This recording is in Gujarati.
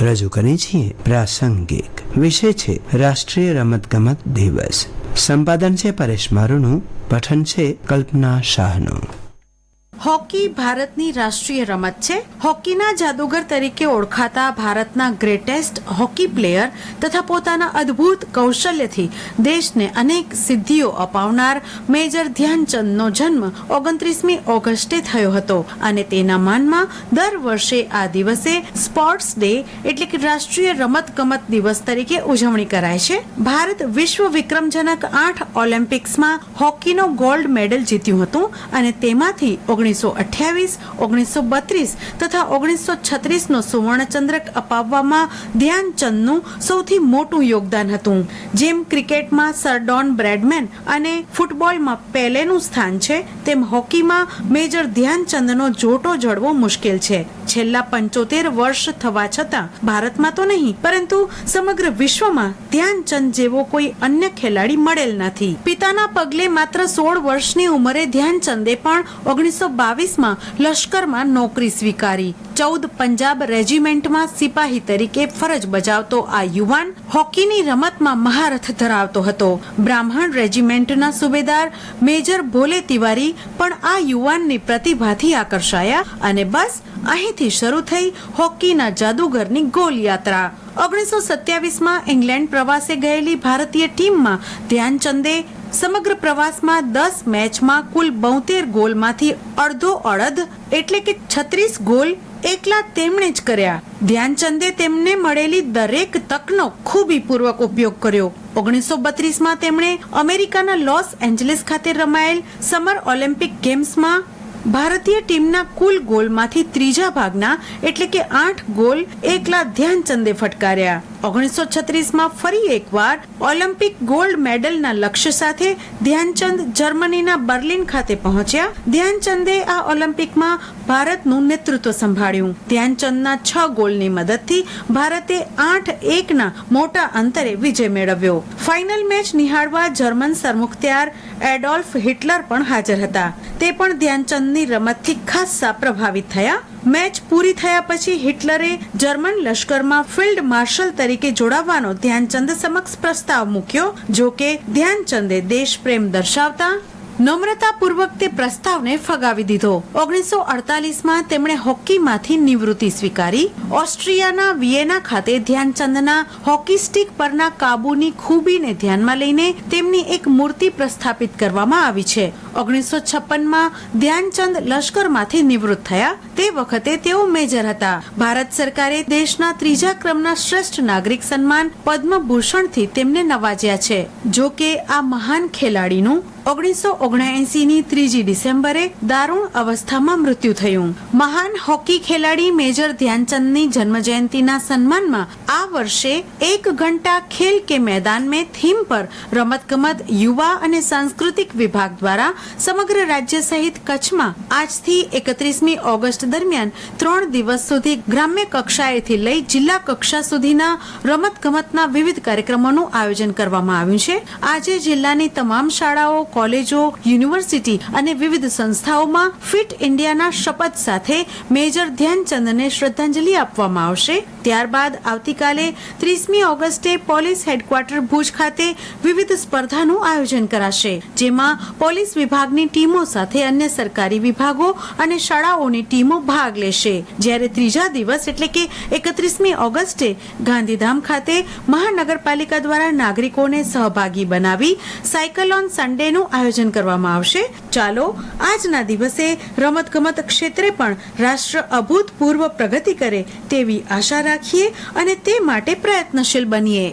રજૂ કરીએ છીએ પ્રાસંગિક. વિષય છે રાષ્ટ્રીય રમતગમત દિવસ. સંપાદન છે પરેશ મારુનું, પઠન છે કલ્પના શાહનું. હોકી ભારતની રાષ્ટ્રીય રમત છે. હોકીના જાદુગર તરીકે ઓળખાતા ભારતના ગ્રેટેસ્ટ હોકી પ્લેયર તથા પોતાના અદ્ભુત કૌશલ્યથી દેશને અનેક સિદ્ધિઓ અપાવનાર મેજર ધ્યાનચંદનો જન્મ ઓગણત્રીસમી ઓગસ્ટે થયો હતો અને તેના માનમાં દર વર્ષે આ દિવસે સ્પોર્ટ્સ ડે એટલે કે રાષ્ટ્રીય રમત ગમત દિવસ તરીકે ઉજવણી કરાય છે. ભારત વિશ્વ વિક્રમજનક આઠ ઓલિમ્પિક્સમાં હોકીનો ગોલ્ડ મેડલ જીત્યું હતું અને તેમાંથી ઓગણીસો અઠ્યાવીસ ઓગણીસો બત્રીસ તથા ઓગણીસો છત્રીસનો સુવર્ણચંદ્રક અપાવવામાં ધ્યાનચંદનું સૌથી મોટું યોગદાન હતું. જેમ ક્રિકેટમાં સર ડોન બ્રેડમેન અને ફૂટબોલમાં પેલેનું સ્થાન છે, તેમ હોકીમાં મેજર ધ્યાનચંદનો જોટો જડવો મુશ્કેલ છે. છેલ્લા પંચોતેર વર્ષ થવા છતાં ભારતમાં તો નહીં, પરંતુ સમગ્ર વિશ્વમાં ધ્યાનચંદ જેવો કોઈ અન્ય ખેલાડી મળેલ નથી. પિતાના પગલે માત્ર સોળ વર્ષની ઉંમરે ધ્યાનચંદે પણ ઓગણીસો બાવીસમાં લશ્કરમાં નોકરી સ્વીકારી. ચૌદ પંજાબ રેજિમેન્ટમાં સિપાહી તરીકે ફરજ બજાવતો આ યુવાન હોકીની રમતમાં મહારથ ધરાવતો હતો. બ્રાહ્મણ રેજિમેન્ટના સુબેદાર મેજર ભોલે તિવારી પણ આ યુવાનની પ્રતિભાથી આકર્ષાયા અને બસ અહીંથી શરૂ થઈ હોકીના જાદુગરની ગોલ યાત્રા ઓગણીસો સત્યાવીસમાં ઇંગ્લેન્ડ પ્રવાસે ગયેલી ભારતીય ટીમમાં ધ્યાનચંદે સમગ્ર પ્રવાસમાં દસ મેચમાં કુલ બોતેર ગોલમાંથી અડધો અડધ, એટલે કે છત્રીસ ગોલ એકલા તેમણે જ કર્યા. ધ્યાનચંદે તેમને મળેલી દરેક તકનો ખૂબીપૂર્વક ઉપયોગ કર્યો. ઓગણીસો બત્રીસમાં તેમણે અમેરિકાના લોસ એન્જલિસ ખાતે રમાયેલ સમર ઓલિમ્પિક ગેમ્સમાં ભારતીય ટીમના કુલ ગોલમાંથી ત્રીજા ભાગના એટલે કે આઠ ગોલ એકલા ધ્યાનચંદે ફટકાર્યા. ઓગણીસો છત્રીસમાં ફરી એકવાર ઓલિમ્પિક ગોલ્ડ મેડલના લક્ષ્ય સાથે ધ્યાનચંદ જર્મનીના બર્લિન ખાતે પહોંચ્યા. ધ્યાનચંદે આ ઓલિમ્પિકમાં ભારતનું નેતૃત્વ સંભાળ્યું. ધ્યાનચંદના છ ગોલની મદદથી ભારતે આઠ એકના મોટા અંતરે વિજય મેળવ્યો. ફાઇનલ મેચ નિહાળવા જર્મન સરમુખત્યાર એડોલ્ફ હિટલર પણ હાજર હતા. તે પણ ધ્યાનચંદની રમતથી ખાસ્સા પ્રભાવિત થયા. મેચ પૂરી થયા પછી હિટલરે જર્મન લશ્કરમાં ફિલ્ડ માર્શલ તરીકે જોડાવાનો ધ્યાનચંદ સમક્ષ પ્રસ્તાવ મૂક્યો, જો કે ધ્યાનચંદે દેશપ્રેમ દર્શાવતા નમ્રતાપૂર્વક તે પ્રસ્તાવને ફગાવી દીધો. ઓગણીસો અડતાલીસમાં તેમણે હોકીમાંથી નિવૃત્તિ સ્વીકારી. ઓસ્ટ્રિયાના વિયેના ખાતે ધ્યાનચંદના હોકી સ્ટિક પરના કાબુની ખૂબીને ધ્યાનમાં લઈને તેમની એક મૂર્તિ પ્રસ્થાપિત કરવામાં આવી છે. ઓગણીસો છપ્પનમાં ધ્યાનચંદ લશ્કરમાંથી નિવૃત્ત થયા. તે વખતે તેઓ મેજર હતા. ભારત સરકારે દેશના ત્રીજા ક્રમના શ્રેષ્ઠ નાગરિક સન્માન પદ્મભૂષણથી તેમને નવાજ્યા છે. જો કે આ મહાન ખેલાડીનું ઓગણીસો ઓગણએસી ની ત્રીજી ડિસેમ્બરે દારૂણ અવસ્થામાં મૃત્યુ થયું. મહાન હોકી ખેલાડી મેજર ધ્યાનચંદની જન્મજયંતિના સન્માનમાં આ વર્ષે એક ઘંટા ખેલ કે મેદાન મેં થીમ પર રમતગમત, યુવા અને સાંસ્કૃતિક વિભાગ દ્વારા સમગ્ર રાજ્ય સહિત કચ્છમાં આજથી એકત્રીસમી ઓગસ્ટ દરમિયાન ત્રણ દિવસ સુધી ગ્રામ્ય કક્ષાએથી લઈ જિલ્લા કક્ષા સુધીના રમતગમતના વિવિધ કાર્યક્રમોનું આયોજન કરવામાં આવ્યું છે. આજે જિલ્લાની તમામ શાળાઓ, કોલેજો, યુનિવર્સિટી અને વિવિધ સંસ્થાઓમાં ફિટ ઇન્ડિયાના શપથ સાથે મેજર ધ્યાનચંદને શ્રદ્ધાંજલિ આપવામાં આવશે. ત્યારબાદ આવતીકાલે ત્રીસમી ઓગસ્ટે પોલીસ હેડક્વાર્ટર ભુજ ખાતે વિવિધ સ્પર્ધાનું આયોજન કરાશે, જેમાં પોલીસ વિભાગની ટીમો સાથે અન્ય સરકારી વિભાગો અને શાળાઓની ટીમો ભાગ લેશે. જ્યારે ત્રીજા દિવસ એટલે કે એકત્રીસમી ઓગસ્ટે ગાંધીધામ ખાતે મહાનગરપાલિકા દ્વારા નાગરિકોને સહભાગી બનાવી સાયકલોન સન્ડેનું આયોજન કરવામાં આવશે. ચાલો, આજના દિવસે રમતગમત ક્ષેત્રે પણ રાષ્ટ્ર અભૂતપૂર્વ પ્રગતિ કરે તેવી આશા રાખીએ અને તે માટે પ્રયત્નશીલ બનીએ.